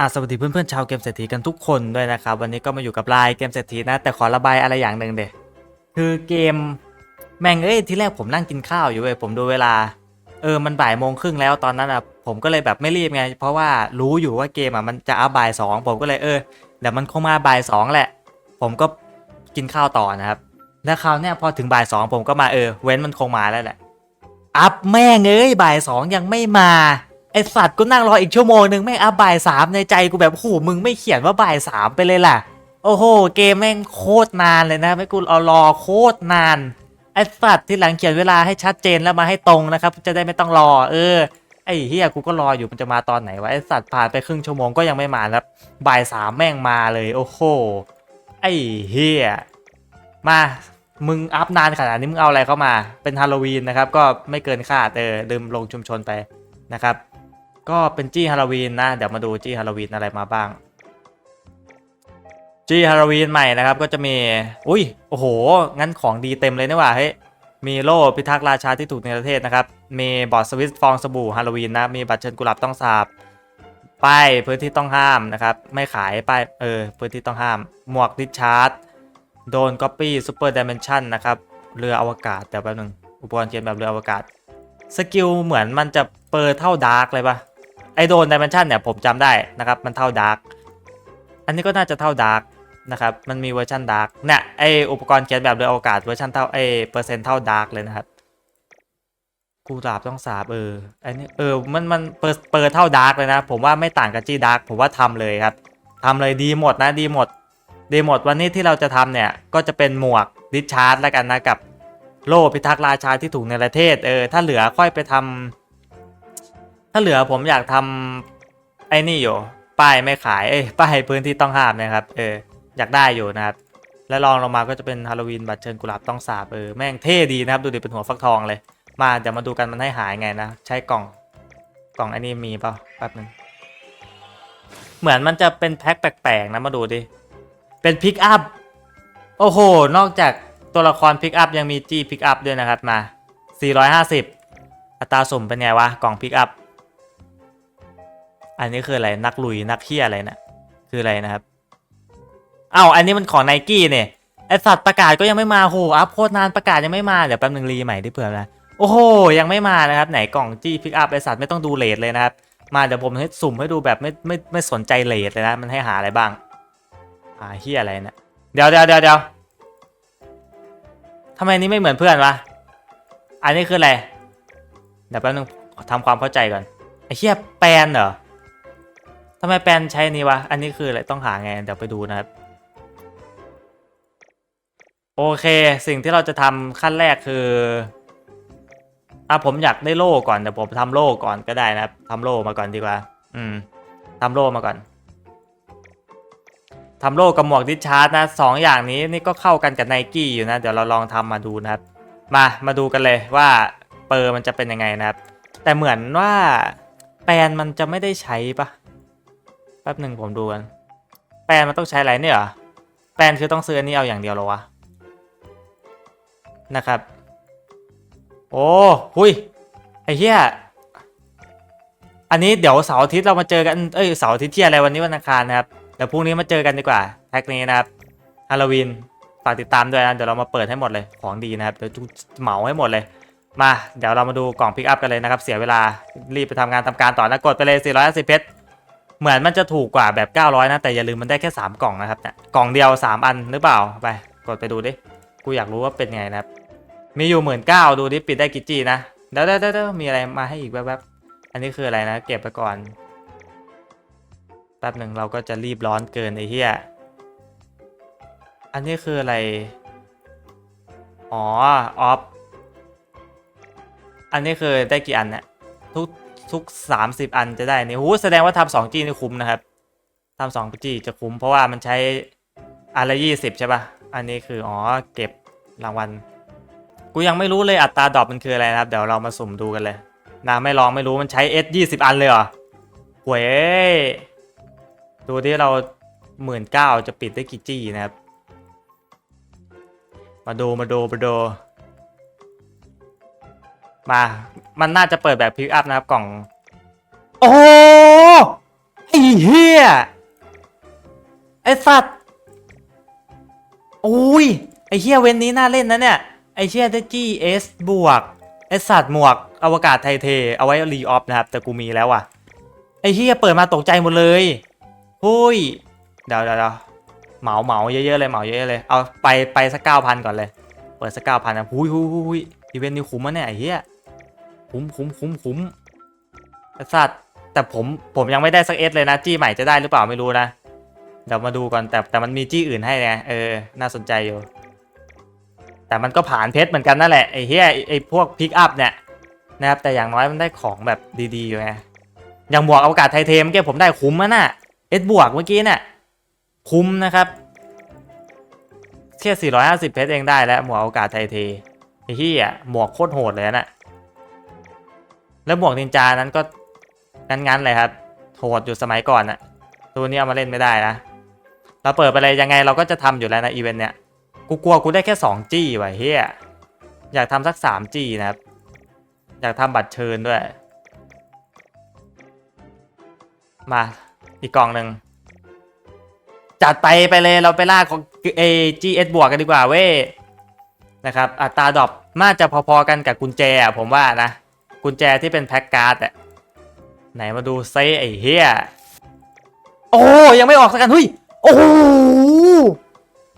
อะสวัสดีเพื่อนๆชาวเกมเศรษฐีกันทุกคนด้วยนะครับ วันนี้ก็มาอยู่กับไลน์เกมเศรษฐีนะ แต่ขอระบายอะไรอย่างหนึ่งเดคือเกมแม่งเอ้ยที่แรกผมนั่งกินข้าวอยู่เว้ยผมดูเวลา เออมันบ่ายโมงครึ่งแล้วตอนนั้นอะผมก็เลยแบบไม่รีบไง เพราะว่ารู้อยู่ว่าเกมอะมันจะอัพบ่ายสองผมก็เลยเออเดี๋ยวมันคงมาบ่ายสองแหละ ผมก็กินข้าวต่อนะครับแล้วคราวเนี้ยพอถึงบ่ายสองผมก็มาเออ เว้นมันคงมาแล้วแหละอัพแม่งเอ้ยบ่ายสองยังไม่มา ไอสัตว์ก็นั่งรออีกชั่วโมงหนึ่งแม่งอัพบ่ายสามในใจกูแบบโอ้โหมึงไม่เขียนว่าบ่ายสามไปเลยล่ะ โอ้โห เกมแม่งโคตรนานเลยนะไม่กูเอารอโคตรนานไอสัตว์ที่หลังเขียนเวลาให้ชัดเจนแล้วมาให้ตรงนะครับ จะได้ไม่ต้องรอ เออไอ้เฮียกูก็รออยู่มันจะมาตอนไหนวะไอสัตว์ผ่านไปครึ่งชั่วโมงก็ยังไม่มาครับบ่ายสามแม่งมาเลย โอ้โหไอ้เฮียมามึงอัพนานขนาดนี้มึงเอาอะไรเข้ามาเป็นฮาโลวีนนะครับ ก็ไม่เกินคาดเออลืมลงชุมชนไปนะครับ ก็เป็นจี้ฮาโลวีนนะ เดี๋ยวมาดูจี้ฮาโลวีนอะไรมาบ้าง จี้ฮาโลวีนใหม่นะครับ ก็จะมี อุ้ย โอ้โห งั้นของดีเต็มเลยนี่หว่าเฮ้ย มีโล่พิทักษ์ราชาที่ถูกในประเทศนะครับ มีบอร์ดสวิตฟองสบู่ฮาโลวีนนะ มีบัตรเชิญกุหลาบต้องสาบ ป้ายพื้นที่ต้องห้ามนะครับ ไม่ขายป้าย เออ พื้นที่ต้องห้าม หมวกดิชาร์ดโดนก๊อปปี้ซูเปอร์ดิเมนชันนะครับ เรืออวกาศแต่แป๊บนึง อุปกรณ์เขียนแบบเรืออวกาศ สกิลเหมือนมันจะเปิดเท่าดาร์กเลยปะ อโดนดิเมนชันเนี่ยผมจำได้นะครับมันเท่าดาร์กอันนี้ก็น่าจะเท่าดาร์กนะครับมันมีเวอร์ชันดาร์กเนี่ยไออุปกรณ์เขียนแบบเรืออวกาศเวอร์ชันเท่าไอเปอร์เซ็นต์เท่าดาร์กเลยนะครับกูดาบต้องสาบเอออันนี้เออมันมันเปิดเปิดเท่าดาร์กเลยนะ ผมว่าไม่ต่างกับจีดาร์กผมว่าทำเลยครับทำเลยดีหมดนะดีหมดดีหมดวันนี้ที่เราจะทำเนี่ยก็จะเป็นหมวกดิชาร์ดแล้วกันนะกับโล่พิทักษ์ราชาที่ถูกในประเทศเออถ้าเหลือค่อยไปทำ ถ้าเหลือผมอยากทำไอ้นี่อยู่ ป้ายไม่ขายเอ้ยป้ายพื้นที่ต้องห้ามนะครับ เออ อยากได้อยู่นะครับ แล้วลองลงมาก็จะเป็นฮาโลวีนบัตรเชิญกุหลาบต้องสาบเออแม่งเท่ดีนะครับดูดิเป็นหัวฟักทองเลย มาเดี๋ยวมาดูกันมันให้หายไงนะ ใช้กล่องกล่องไอ้นี่มีเปล่าแป๊บนึงเหมือนมันจะเป็นแพ็คแปลกๆนะมาดูดิ เป็นพิกอัพ โอ้โห นอกจากตัวละครพิกอัพยังมีจี้พิกอัพด้วยนะครับมา 450 อัตราสุ่มเป็นไงวะ กล่องพิกอัพ อันนี้คืออะไรนักลุยนักเฮียอะไรนะคืออะไรนะครับเอ้าอันนี้มันของไนกี้เนี่ยไอสัตว์ประกาศก็ยังไม่มาโหอัพโคตรนานประกาศยังไม่มาเดี๋ยวแป๊บนึงรีใหม่ที่เผื่อนะโอ้โหยังไม่มานะครับไหนกล่องจี้พิกอัพไอสัตว์ไม่ต้องดูเลทเลยนะครับมาเดี๋ยวผมให้สุ่มให้ดูแบบไม่ไม่ไม่สนใจเลทเลยนะมันให้หาอะไรบ้างอ่าเฮียอะไรเนี่ยเดี๋ยวเดี๋ยวเดี๋ยวเดี๋ยวทำไมอันนี้ไม่เหมือนเพื่อนวะอันนี้คืออะไรเดี๋ยวแป๊บนึงทำความเข้าใจก่อนไอ้เฮียแปลนเหรอ ทำไมแปนใช้นี้วะ อันนี้คืออะไรต้องหาไง เดี๋ยวไปดูนะครับ โอเค สิ่งที่เราจะทำขั้นแรกคืออะผมอยากได้โล่ก่อนเดี๋ยวผมทำโล่ก่อนก็ได้นะครับทำโล่มาก่อนดีกว่า อืมทำโล่มาก่อนทำโล่กับหมวกดิชาร์ดนะสองอย่างนี้นี่ก็เข้ากันกับไนกี้อยู่นะ เดี๋ยวเราลองทำมาดูนะครับ มามาดูกันเลยว่าเปอร์มันจะเป็นยังไงนะครับ แต่เหมือนว่าแปนมันจะไม่ได้ใช้ปะ แป๊บหนึ่งผมดูกัน แปลนมันต้องใช้อะไรเนี่ยเหรอ แปลนคือต้องซื้ออันนี้เอาอย่างเดียวหรอวะ นะครับ โอ้หุยไอ้เหี้ย อันนี้เดี๋ยวเสาร์อาทิตย์เรามาเจอกัน เอ้ยเสาร์อาทิตย์ที่อะไรวันนี้วันอังคารนะครับ เดี๋ยวพรุ่งนี้มาเจอกันดีกว่าแท็กนี้นะครับฮาโลวีนฝากติดตามด้วยนะเดี๋ยวเรามาเปิดให้หมดเลยของดีนะครับเดี๋ยวจุเหมาให้หมดเลย มาเดี๋ยวเรามาดูกล่องพิกอัพกันเลยนะครับ เสียเวลารีบไปทำงานทำการต่อนะกดไปเลย450เพชร เหมือนมันจะถูกกว่าแบบ 900 นะ แต่อย่าลืมมันได้แค่ 3 กล่องนะครับเนี่ยกล่องเดียว 3 อันหรือเปล่าไปกดไปดูดิกูอยากรู้ว่าเป็นไงนะครับ มีอยู่หมื่นเก้าดูดิปิดได้กี่จีนะเดี๋ยวเดี๋ยวมีอะไรมาให้อีกแวบๆอันนี้คืออะไรนะ เก็บไปก่อนแป๊บหนึ่งเราก็จะรีบร้อนเกินไอ้เหี้ยอันนี้คืออะไร อ๋อ ออฟ อันนี้คือได้กี่อันเนี่ยทุก ทุกสามสิบอันจะได้นี่หูแสดงว่าทำสองจีนี่คุ้มนะครับทำสองจีจะคุ้มเพราะว่ามันใช้อันละยี่สิบใช่ป่ะ อันนี้คือ อ๋อ เก็บรางวัล กูยังไม่รู้เลยอัตราดรอปมันคืออะไรนะครับ เดี๋ยวเรามาสุ่มดูกันเลยนะไม่ลองไม่รู้มันใช้ S ยี่สิบอันเลยเหรอหวยเอ้ยดูที่เราหมื่นเก้าจะปิดได้กี่จี้นะครับ มาดูมาดูมาดูมา มันน่าจะเปิดแบบพิกอัพนะครับกล่อง โอ้ไอ้เฮียไอสัตว์โอ้ย ไอเฮียเวนนี้น่าเล่นนะเนี่ย ไอเฮียได้จี้เอสบวก ไอสัตว์หมวกอวกาศไทเท เอาไว้รีออฟนะครับ แต่กูมีแล้วอะ ไอเฮียเปิดมาตกใจหมดเลยหุยเดี๋ยวเดี๋ยวเดี๋ยวเหมาเหมาเยอะๆเลยเหมาเยอะๆเลย เอาไปไปสักเก้าพันก่อนเลย เปิดสักเก้าพันนะหุยหุยหุยหุยอีเวนต์นี้คุ้มมะเนี่ยไอ้เฮีย คุ้มคุ้มคุ้มคุ้มสัตว์แต่ผมผมยังไม่ได้สักเอสเลยนะ จี้ใหม่จะได้หรือเปล่าไม่รู้นะ เดี๋ยวมาดูก่อนแต่แต่มันมีจี้อื่นให้ไงเออ น่าสนใจอยู่ แต่มันก็ผ่านเพชรเหมือนกันนั่นแหละไอ้เฮียไอ้พวกพิกอัพเนี่ยนะครับแต่อย่างน้อยมันได้ของแบบดีๆอยู่ไงอย่างหมวกอวกาศไทเทเมื่อกี้ผมได้คุ้มอะน่ะเอสบวกเมื่อกี้เนี่ยคุ้มนะครับแค่450 เพชรเองได้แล้วหมวกอวกาศไทเทไอ้เฮียหมวกโคตรโหดเลยนะ แล้วหมวกนินจานั้นก็งั้นๆเลยครับโหดอยู่สมัยก่อนน่ะตัวนี้เอามาเล่นไม่ได้นะเราเปิดไปเลยยังไงเราก็จะทำอยู่แล้วนะอีเวนต์เนี้ยกูกลัวกูได้แค่ 2 จี้ว่ะเฮียอยากทำสัก3จี้นะครับ อยากทำบัตรเชิญด้วย มาอีกกล่องหนึ่งจัดไปไปเลยเราไปล่าของเอจีเอสบวกกันดีกว่าเว้ยนะครับอัตราดรอปน่าจะพอๆกันกับกุญแจผมว่านะ กุญแจที่เป็นแพ็กการ์ดอะไหนมาดูเซไอ้เฮียโอ้ยังไม่ออกสักกันเฮ้ยโอ้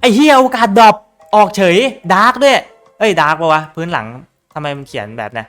ไอเฮียโอกาสดรอปออกเฉยดาร์กด้วยเอ้ยดาร์กปะวะพื้นหลังทำไมมันเขียนแบบเนี้ย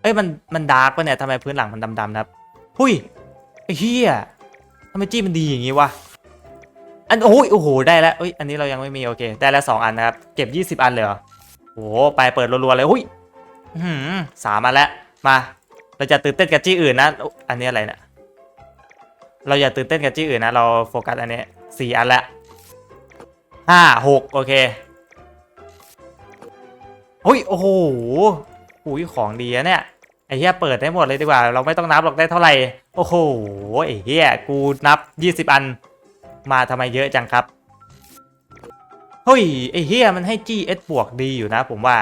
เอ้ยมันมันดาร์กปะเนี่ยทำไมพื้นหลังมันดำๆนะครับหุยไอเฮียทำไมจี้มันดีอย่างงี้วะอันโอ้ยโอ้โหได้แล้วเอ้ยอันนี้เรายังไม่มีโอเค ได้แล้วสองอันนะครับเก็บ 20 อันเลยเหรอโอ้โหไปเปิดรัวๆเลยหุยอื้อ หือสามอันแล้ว มา เราจะตื่นเต้นกับจี้อื่นนะ อันนี้อะไรเนี่ย เราอย่าตื่นเต้นกับจี้อื่นนะ เราโฟกัสอันนี้สี่อันละห้าหกโอเคเฮ้ย โอ้โหอุ้ยของดีอะเนี่ย ไอ้เหี้ยเปิดได้หมดเลยดีกว่า เราไม่ต้องนับหรอกได้เท่าไหร่ โอ้โห ไอ้เหี้ยกูนับ 20 อัน มาทำไมเยอะจังครับ เฮ้ย ไอ้เหี้ยมันให้ GS บวกดีอยู่นะผมว่า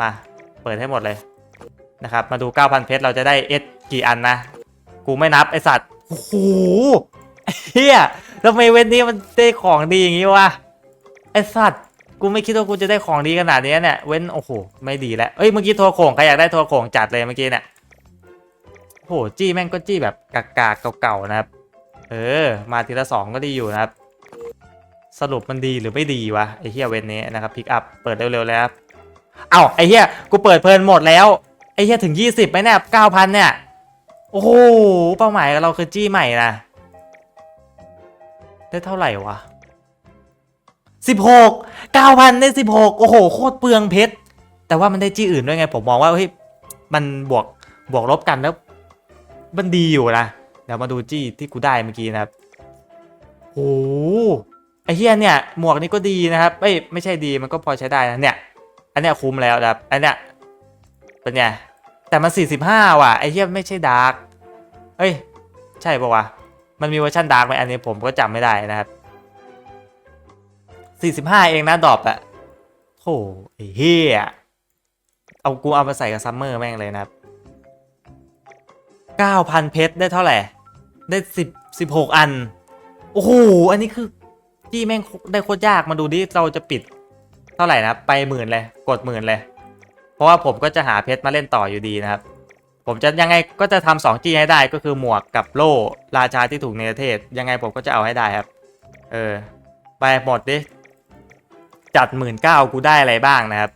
มา เปิดให้หมดเลยนะครับ มาดู 9,000 เพชรเราจะได้ S กี่อันนะ กูไม่นับไอสัตว์โอ้โหเฮียทำไมเว้นนี้มันได้ของดีอย่างงี้วะไอสัตว์กูไม่คิดว่ากูจะได้ของดีขนาดนี้เนี่ยเว้นโอ้โหไม่ดีแล้วเอ้ยเมื่อกี้โทรโข่งใครอยากได้โทรโข่งจัดเลยเมื่อกี้เนี่ยโหจี้แม่งก็จี้แบบกากๆเก่าๆนะครับ เออ มาทีละสองก็ดีอยู่นะครับ สรุปมันดีหรือไม่ดีวะไอเฮียเว้นนี้นะครับพิกอัพเปิดเร็วๆแล้วครับ เอ้าไอ้เฮียกูเปิดเพลินหมดแล้วไอ้เฮียถึง 20ไหมเนี่ย9,000เนี่ย โอ้โหเป้าหมายเราคือจี้ใหม่นะได้เท่าไหร่วะสิบหกเก้าพันได้สิบหกโอ้โหโคตรเปลืองเพชรแต่ว่ามันได้จี้อื่นด้วยไงผมมองว่าเฮ้ยมันบวกบวกลบกันแล้ว มันดีอยู่นะเดี๋ยวมาดูจี้ที่กูได้เมื่อกี้นะครับโอ้ไอเฮียเนี่ยหมวกนี้ก็ดีนะครับเอ้ยไม่ใช่ดีมันก็พอใช้ได้นะเนี่ย อันเนี้ยคุ้มแล้วนะครับ อันเนี้ยเป็นไง แต่มัน 45 ว่ะ ไอ้เหี้ยไม่ใช่ดาร์กเอ้ย ใช่ปะวะ มันมีเวอร์ชันดาร์กไหมอันนี้ผมก็จำไม่ได้นะครับ 45 เองนะดอปอะโธ่ไอ้เหี้ยเอากูเอามาใส่กับซัมเมอร์แม่งเลยนะครับ 9,000 เพชรได้เท่าไหร่ ได้ 10 16 อัน โอ้โห อันนี้คือจี้แม่งได้โคตรยากมาดูดิ เราจะปิด เท่าไหร่นะไปหมื่นเลยกดหมื่นเลย เพราะว่าผมก็จะหาเพชรมาเล่นต่ออยู่ดีนะครับ ผมจะยังไงก็จะทำสองจีให้ได้ก็คือหมวกกับโล่ราชาที่ถูกในประเทศ ยังไงผมก็จะเอาให้ได้ครับ เออ ไปหมดดิจัดหมื่นเก้ากูได้อะไรบ้างนะครับ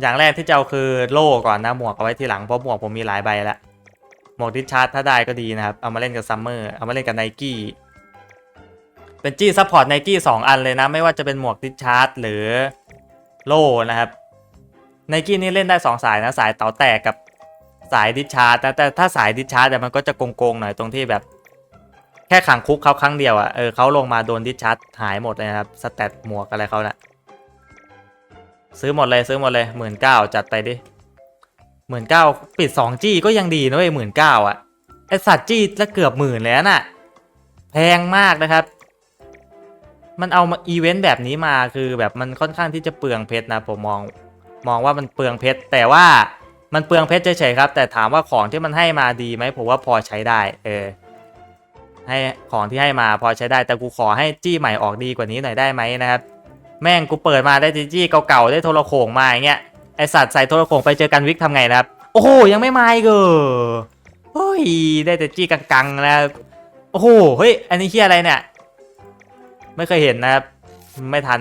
อย่างแรกที่จะเอาคือโล่ก่อนนะหมวกเอาไว้ทีหลังเพราะหมวกผมมีหลายใบแล้วหมวกดิชาร์จถ้าได้ก็ดีนะครับ เอามาเล่นกับซัมเมอร์เอามาเล่นกับไนกี้ เป็นจี้ซัพพอร์ตไนกี้สองอันเลยนะ ไม่ว่าจะเป็นหมวกดิชาร์จหรือโล่นะครับไนกี้นี่เล่นได้ 2 สายนะ สายเต๋าแตกกับสายดิชาร์ดนะแต่ถ้าสายดิชาร์ดเนี่มันก็จะโกงๆหน่อยตรงที่แบบ แค่ขังคุกเขาครั้งเดียวอะ่ะเออเขาลงมาโดนดิชาร์ดหายหมดเลยนะครับสแตทหมวกอะไรเขานะ่ะซื้อหมดเลยซื้อหมดเลยหมื่นเก้าจัดไปดิหมื่นเก้าปิดสองจี้ก็ยังดีนะเว้ยหมื่นเก้าอะไอสัตว์จี้แล้วเกือบหมื่นแล้วน่ะ แพงมากนะครับ มันเอามาอีเวนต์แบบนี้มาคือแบบมันค่อนข้างที่จะเปลืองเพชรนะผมมองมองว่ามันเปลืองเพชรแต่ว่ามันเปลืองเพชรเฉยๆครับ แต่ถามว่าของที่มันให้มาดีไหมผมว่าพอใช้ได้ เออ ให้ของที่ให้มาพอใช้ได้ แต่กูขอให้จี้ใหม่ออกดีกว่านี้หน่อยได้ไหมนะครับ แม่งกูเปิดมาได้จีจี้เก่าๆได้โทรโขงมาอย่างเงี้ยไอสัตว์ใส่โทรโขงไปเจอกันวิกทำไงนะครับ โอ้โหยังไม่มาอีกเหรอเฮ้ยได้แต่จี้กังๆนะครับโอ้โหเฮ้ยอันนี้เฮียอะไรเนี่ย ไม่เคยเห็นนะครับ ไม่ทัน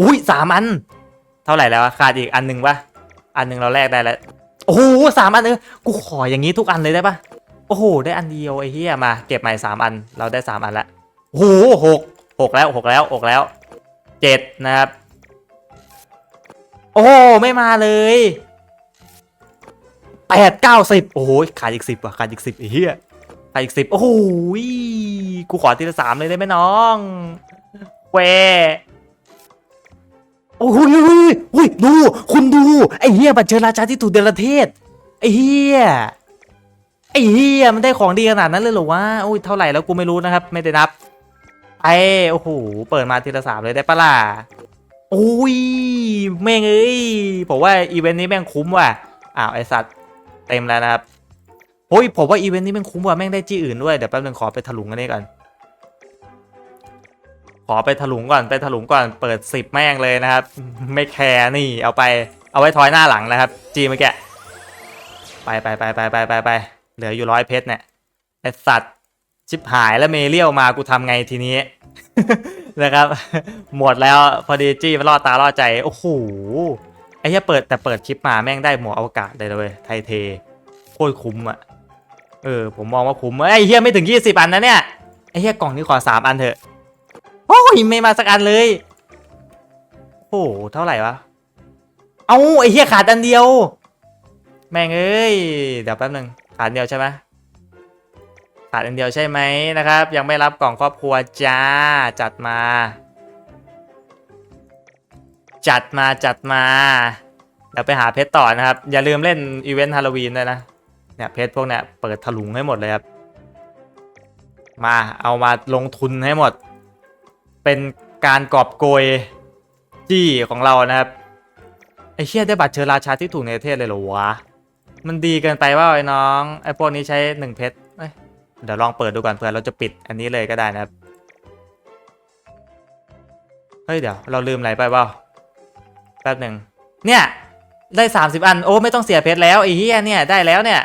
อุ้ยสามอัน เท่าไหร่แล้วขาดอีกอันหนึ่งปะอันหนึ่งเราแลกได้แล้ว โอ้โหสามอันเออกูขออย่างนี้ทุกอันเลยได้ปะโอ้โห ได้อันเดียวไอ้เหี้ยมา เก็บใหม่สามอัน เราได้สามอันละโอ้โหหกหกแล้วหกแล้วหกแล้วเจ็ดนะครับ โอ้ไม่มาเลยแปดเก้าสิบโอ้โหขาดอีกสิบว่ะขาดอีกสิบไอ้เหี้ยขาดอีกสิบโอ้โหกูขอทีละสามเลยได้ไหมน้อง แหวโอ้โหเฮ้ยเฮ้ยดู คุณดู ไอ้เฮียบัตรเชิญราชาที่ถูกเดลเทศ ไอ้เฮียไอ้เฮียมันได้ของดีขนาดนั้นเลยเหรอวะโอ้ยเท่าไหร่แล้วกูไม่รู้นะครับ ไม่ได้นับไอ้โอ้โห เปิดมาทีละสามเลยได้ปะล่ะโอ้ย แม่งเอ้ย ผมว่าอีเวนต์นี้แม่งคุ้มว่ะ อ้าวไอสัตว์เต็มแล้วนะครับโอ้ยผมว่าอีเวนต์นี้แม่งคุ้มว่ะแม่งได้จี้อื่นด้วย เดี๋ยวแป๊บนึงขอไปถลุงอันนี้ก่อน ขอไปถลุงก่อนไปถลุงก่อนเปิดสิบแม่งเลยนะครับ ไม่แคร์นี่เอาไปเอาไว้ทอยหน้าหลังนะครับ จีเมื่อกี้ไปไปไปไปไปไปไปเหลืออยู่ร้อยเพชรเนี่ยไอสัตว์ชิบหายแล้วเมเรียวมากูทำไงทีนี้นะครับ หมดแล้วพอดีจี้มันล่อตาล่อใจ โอ้โหไอ้เหี้ยเปิดแต่เปิดคลิปมาแม่งได้หมวกอวกาศเลยเลยไทเทโคตรคุ้มอะเออผมมองว่าคุ้มไอ้เหี้ยไม่ถึง 20 อันนะเนี่ยไอ้เหี้ยกล่องนี้ขอ 3 อันเถอะ โอ้ยไม่มาสักอันเลย โอ้โหเท่าไหร่วะ เอาไอ้เหี้ยขาดอันเดียว แม่งเอ้ย เดี๋ยวแป๊บนึงขาดเดียวใช่ไหมขาดอันเดียวใช่ไหมนะครับ ยังไม่รับกล่องครอบครัวจ้าจัดมา จัดมาจัดมาเดี๋ยวไปหาเพชรต่อนะครับ อย่าลืมเล่นอีเวนต์ฮาโลวีนด้วยนะเนี่ยเพชรพวกเนี้ยเปิดถลุงให้หมดเลยครับมาเอามาลงทุนให้หมด เป็นการกอบโกยจี้ของเรานะครับไอ้เชี่ยได้บัตรเชิญราชาที่ถูกในประเทศเลยเหรอวะ มันดีเกินไปว่าไอ้น้องไอ้พวกนี้ใช้หนึ่งเพชรเเดี๋ยวลองเปิดดูก่อนเผื่อเราจะปิดอันนี้เลยก็ได้นะครับ เฮ้ยเดี๋ยวเราลืมอะไรไปเปล่าแป๊บหนึ่งเนี่ยได้ 30 อัน โอ้ไม่ต้องเสียเพชรแล้วไอ้เหี้ยเนี่ยได้แล้วเนี่ย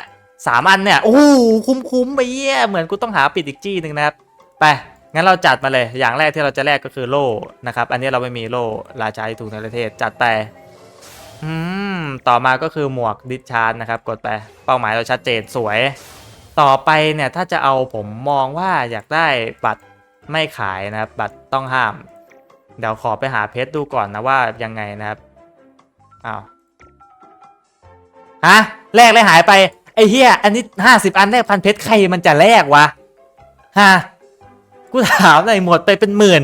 สามอันเนี่ยโอ้โหคุ้มไปเหี้ยเหมือนกูต้องหาปิดอีกจี้หนึ่งนะครับ ไป งั้นเราจัดมาเลย อย่างแรกที่เราจะแลกก็คือโล่นะครับ อันนี้เราไม่มีโล่ราชาที่ถูกในประเทศ จัดแต่อืม ต่อมาก็คือหมวกดิชาร์นะครับ กดไป เป้าหมายเราชัดเจนสวย ต่อไปเนี่ยถ้าจะเอาผมมองว่าอยากได้บัตรไม่ขายนะครับ บัตรต้องห้าม เดี๋ยวขอไปหาเพชรดูก่อนนะว่ายังไงนะครับ อ้าว ฮะ แลกเลยหายไป ไอ้เฮียอันนี้ห้าสิบอันแลกพันเพชรใครมันจะแลกวะ ฮะ กูถามหน่อยหมดไปเป็นหมื่น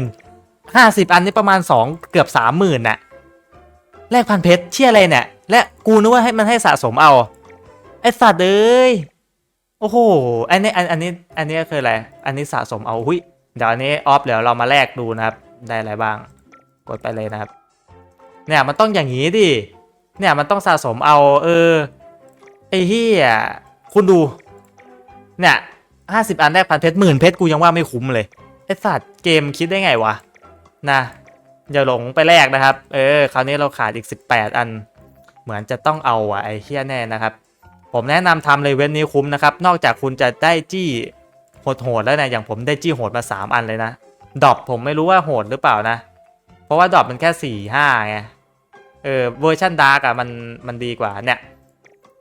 ห้าสิบอันนี้ประมาณสองเกือบสามหมื่นน่ะแลกพันเพชรเชี่ยอะไรเนี่ย และกูนึกว่าให้มันให้สะสมเอา ไอสัตว์เอ้ยโอ้โหอันนี้อันอันนี้อันนี้คืออะไร อันนี้สะสมเอาหุยเดี๋ยวอันนี้ออฟเดี๋ยวเรามาแลกดูนะครับ ได้อะไรบ้าง กดไปเลยนะครับ เนี่ยมันต้องอย่างนี้ดิเนี่ยมันต้องสะสมเอาเออไอ้เฮียคุณดู เนี่ยห้าสิบอันแรกพันเพชรหมื่นเพชรกูยังว่าไม่คุ้มเลย ไอสัตว์เกมคิดได้ไงวะนะอย่าหลงไปแลกนะครับ เออ คราวนี้เราขาดอีก 18 อัน เหมือนจะต้องเอาอะไอเฮียแน่นะครับ ผมแนะนำทำเลยเว้นนี้คุ้มนะครับ นอกจากคุณจะได้จี้โหดๆแล้วนะอย่างผมได้จี้โหดมา 3 อันเลยนะดอปผมไม่รู้ว่าโหดหรือเปล่านะ เพราะว่าดอปมันแค่ 4 5ไงเออเวอร์ชันดาร์กอะมันมันดีกว่าเนี่ย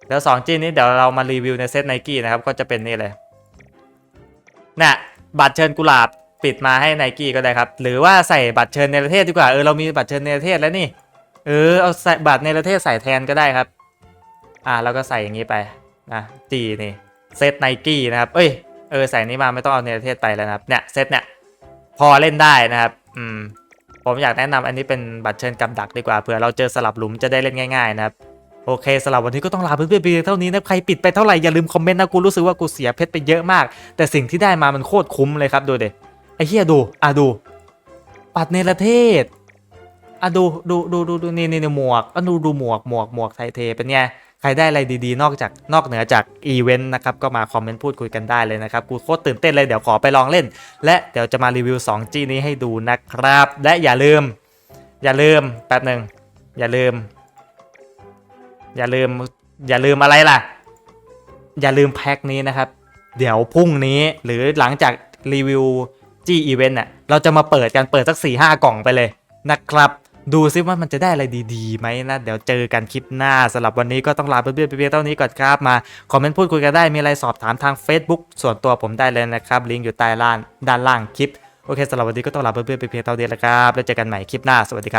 เดี๋ยวสองจี้นี้เดี๋ยวเรามารีวิวในเซตไนกี้นะครับ ก็จะเป็นนี่เลยเนี่ยบัตรเชิญกุหลาบ ปิดมาให้ไนกี้ก็ได้ครับ หรือว่าใส่บัตรเชิญในประเทศดีกว่า เออเรามีบัตรเชิญในประเทศแล้วนี่ เออเอาใส่บัตรในประเทศใส่แทนก็ได้ครับ อ่าเราก็ใส่อย่างนี้ไปนะจีนี่เซตไนกี้นะครับ เอ้ยเออใส่นี้มาไม่ต้องเอาในประเทศไปแล้วนะครับ เนี่ยเซตเนี่ยพอเล่นได้นะครับ อืมผมอยากแนะนำอันนี้เป็นบัตรเชิญกับดักดีกว่าเผื่อเราเจอสลับหลุมจะได้เล่นง่ายๆนะครับโอเคสำหรับวันนี้ก็ต้องลาเพื่อนๆไปเพียงเท่านี้นะใครปิดไปเท่าไหร่อย่าลืมคอมเมนต์นะกูรู้สึกว่ากูเสียเพชรไปเยอะมาก แต่สิ่งที่ได้มามันโคตรคุ้มเลยครับดูเด็ ไอ้เหี้ยดูอะดู ปัดเนรเทศอะดูดูดูดูดูนี่นี่นี่หมวกอะดูดูหมวกหมวกหมวกไทยเทเป็นไงใครได้อะไรดีๆ นอกจากนอกเหนือจากอีเวนต์นะครับ ก็มาคอมเมนต์พูดคุยกันได้เลยนะครับ กูโคตรตื่นเต้นเลยเดี๋ยวขอไปลองเล่น และเดี๋ยวจะมารีวิว 2G นี้ให้ดูนะครับ และอย่าลืม อย่าลืมแป๊บหนึ่งอย่าลืม อย่าลืม อย่าลืมอะไรล่ะ อย่าลืมแพ็คนี้นะครับ เดี๋ยวพรุ่งนี้หรือหลังจากรีวิว จี้อีเวนต์น่ะเราจะมาเปิดกันเปิดสัก4ี่ห้ากล่องไปเลยนะครับดูซิว่ามันจะได้อะไรดีๆไหมนะ เดี๋ยวเจอกันคลิปหน้าสำหรับวันนี้ก็ต้องลาไปเพียงเท่านี้ก่อนครับมา คอมเมนต์พูดคุยกันได้มีอะไรสอบถามทาง Facebook ส่วนตัวผมได้เลยนะครับ ลิงก์อยู่ใต้ล่างด้านล่างคลิป โอเคสำหรับวันนี้ก็ต้องลาไปเพียงเท่านี้แล้วครับ แล้วเจอกันใหม่คลิปหน้าสวัสดีครับ